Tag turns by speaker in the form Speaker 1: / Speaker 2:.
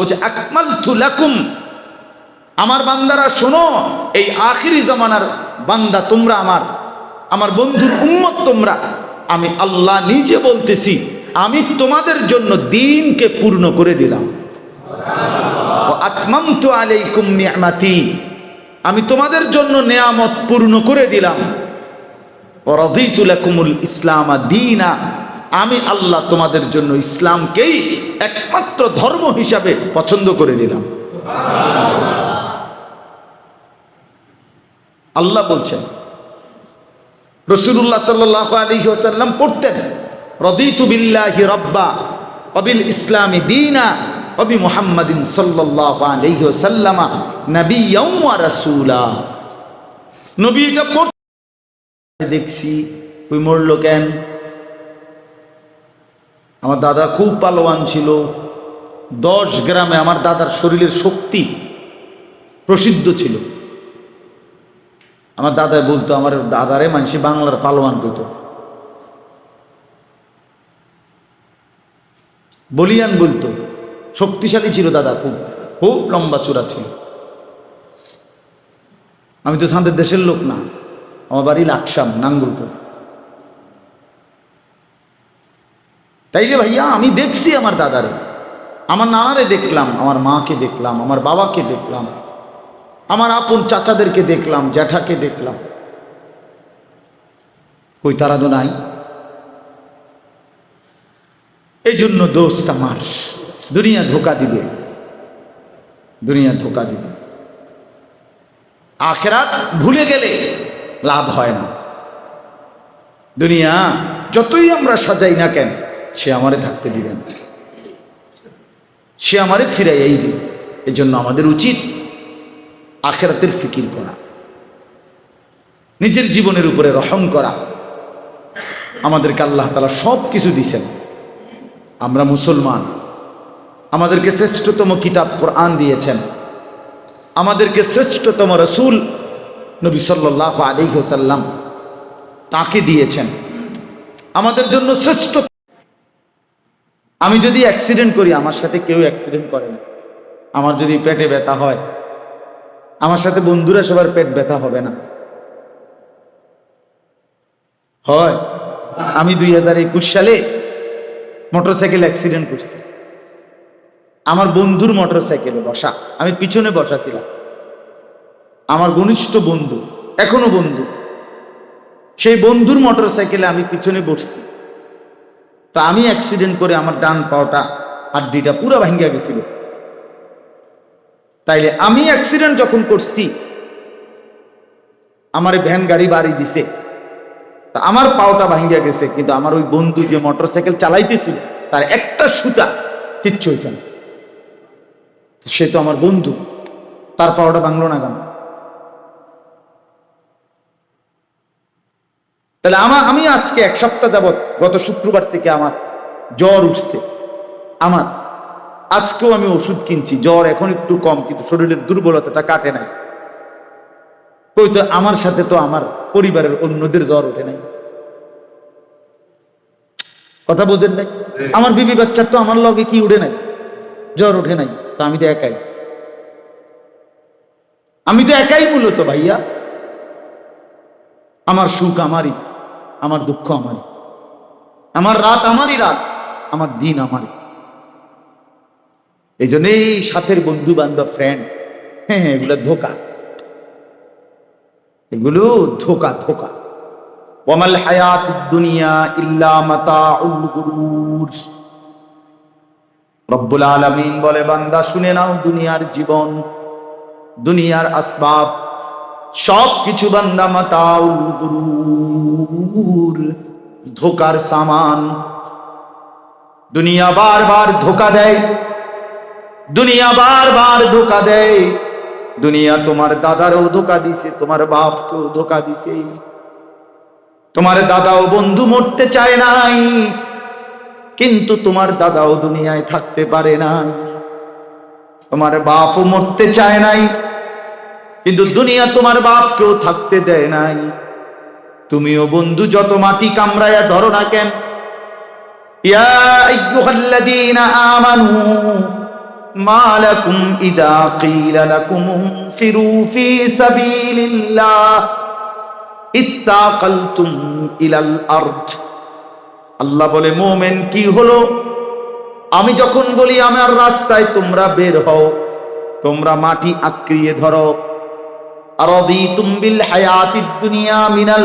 Speaker 1: বলছে আকমাল লাকুম। আমার বান্দারা শোনো, এই আখিরি জামানার বান্দা তোমরা আমার আমার বন্ধুর উম্মত তোমরা। আমি আল্লাহ নিজে বলতেছি, আমি তোমাদের জন্য দিনকে পূর্ণ করে দিলাম। আত্মান্ত আলাইকুম আমি তোমাদের জন্য নেয়ামত পূর্ণ করে দিলাম। রদিতুলাকুমুল ইসলাম দিনা আমি আল্লাহ তোমাদের জন্য ইসলামকেই একমাত্র ধর্ম হিসাবে পছন্দ করে দিলাম। আল্লাহ বলছেন রসুল্লাহ সাল্লাহ আলী ওসাল্লাম পড়তেন, রদিতু বিল্লাহি রব্বা অবিল ইসলামী দিনা অবি মুহাম্মাদিন সাল্লাহ আলাইহি ওসাল্লামা নবিয়্যাম ওয়া নবী এটা পড়তে দেখছি, ওই মরল কেন? আমার দাদা খুব পালোয়ান ছিল। দশ গ্রামে আমার দাদার শরীরের শক্তি প্রসিদ্ধ ছিল। আমার দাদাই বলতো, আমার দাদারে মানুষে বাংলার পালোয়ান কইত। বলিয়ান বলতো, শক্তিশালী ছিল দাদা খুব খুব লম্বা চূড়া ছিল। আমি তো সাঁদের দেশের লোক না, আমার বাড়ি লাকসাম, নাঙ্গুলপুর। তাইলে ভাইয়া, আমি দেখছি আমার দাদারে। আমার নানারে দেখলাম, আমার মাকে দেখলাম, আমার বাবাকে দেখলাম, আমার আপন চাচাদেরকে দেখলাম, জ্যাঠাকে দেখলাম। ওই তারা তো নাই? এই জন্য দোস্ত আমার দুনিয়া ধোকা দিবে। দুনিয়া ধোকা দিবে। আখেরাত ভুলে গেলে লাভ হয় না। দুনিয়া যতই আমরা সাজাই না কেন সে আমারে থাকতে দিবে না। সে আমারে ফিরাইয়াই দিবে। এই জন্য আমাদের উচিত আখেরাতের ফিকির করা। নিজের জীবনের উপরে রহম করা। আমাদেরকে আল্লাহ তালা সব কিছু দিছেন। আমরা মুসলমান। আমাদেরকে শ্রেষ্ঠতম কিতাব কোরআন দিয়েছেন। আমাদেরকে শ্রেষ্ঠতম রসুল নবী সাল্লাহ আলী হোসাল্লাম তাকে দিয়েছেন। আমাদের জন্য শ্রেষ্ঠ আমি যদি অ্যাক্সিডেন্ট করি, আমার সাথে কেউ অ্যাক্সিডেন্ট করে না। আমার যদি পেটে ব্যথা হয়, আমার সাথে বন্ধুরা সবার পেট ব্যথা হবে না। হয়, আমি দুই হাজার একুশ সালে মোটরসাইকেল অ্যাক্সিডেন্ট করছি। আমার বন্ধুর মোটরসাইকেলে বসা, আমি পিছনে বসা ছিলাম। আমার ঘনিষ্ঠ বন্ধু, এখনও বন্ধু, সেই বন্ধুর মোটরসাইকেলে আমি পিছনে বসছি। তো আমি অ্যাক্সিডেন্ট করে আমার ডান পাওটা হাড্ডিটা পুরো ভাঙ্গা গেছিল। তাইলে আমি অ্যাক্সিডেন্ট যখন করছি, আমার ভ্যান গাড়ি বাড়ি দিছে। তা আমার পাওটা ভাঙ্গিয়া গেছে, কিন্তু আমার ওই বন্ধু যে মোটর সাইকেল চালাইতেছিল, তার একটা সুতা কিচ্ছু হয়েছে না। সে তো আমার বন্ধু, তার পাওটা ভাঙলো না কেন? তাহলে আমার আমি আজকে এক সপ্তাহ যাবৎ গত শুক্রবার থেকে আমার জ্বর উঠছে। আমার আজকেও আমি ওষুধ কিনছি জ্বর এখন একটু কম কিন্তু শরীরের দুর্বলতাটা কাটে নাই। কই তো আমার সাথে তো আমার পরিবারের অন্যদের জ্বর ওঠে নাই। কথা বোঝেন নাই? আমার বিবি বাচ্চার তো আমার লগে কি উঠে নাই? জ্বর ওঠে নাই তো আমি তো একাই। আমি তো একাই মূলত ভাইয়া। আমার সুখ আমারই। আমার দুঃখ আমারই। আমার রাত আমারই রাত, আমার দিন আমারই। এই জন্যই সাথের বন্ধু বান্ধব ফ্রেন্ড হ্যাঁ হ্যাঁ এগুলো ধোকা। এগুলো ধোকা ধোকা। ওয়ামাল হায়াত দুনিয়া ইল্লা মাতাউল গুরুর। রব্বুল আলামিন বলে, বান্দা, শুনে নাও দুনিয়ার জীবন, দুনিয়ার আসবাব। সব কিছু বান্দা মাতাউল গুরুর ধোকার সামান। দুনিয়া বারবার ধোকা দেয়, দুনিয়া বারবার ধোকা দেয়। দুনিয়া তোমার দাদারও ধোকা দিছে, তোমার বাপকেও ধোকা দিছে। তোমার দাদাও বন্ধু মরতে চায় নাই, কিন্তু তোমার দাদাও দুনিয়ায় থাকতে পারে নাই। তোমার বাপও মরতে চায় নাই কিন্তু দুনিয়া তোমার বাপ কেউ থাকতে দেয় নাই। তুমিও বন্ধু, যত মাটি কামড়ায়া ধরো না কেন? আল্লাহ বলে, মোমেন, কি হলো? আমি যখন বলি, আমার রাস্তায় তোমরা বের হও, তোমরা মাটি আক্রিয়ে ধরো। আরদিতুম বিল হায়াতিদ দুনিয়া মিনাল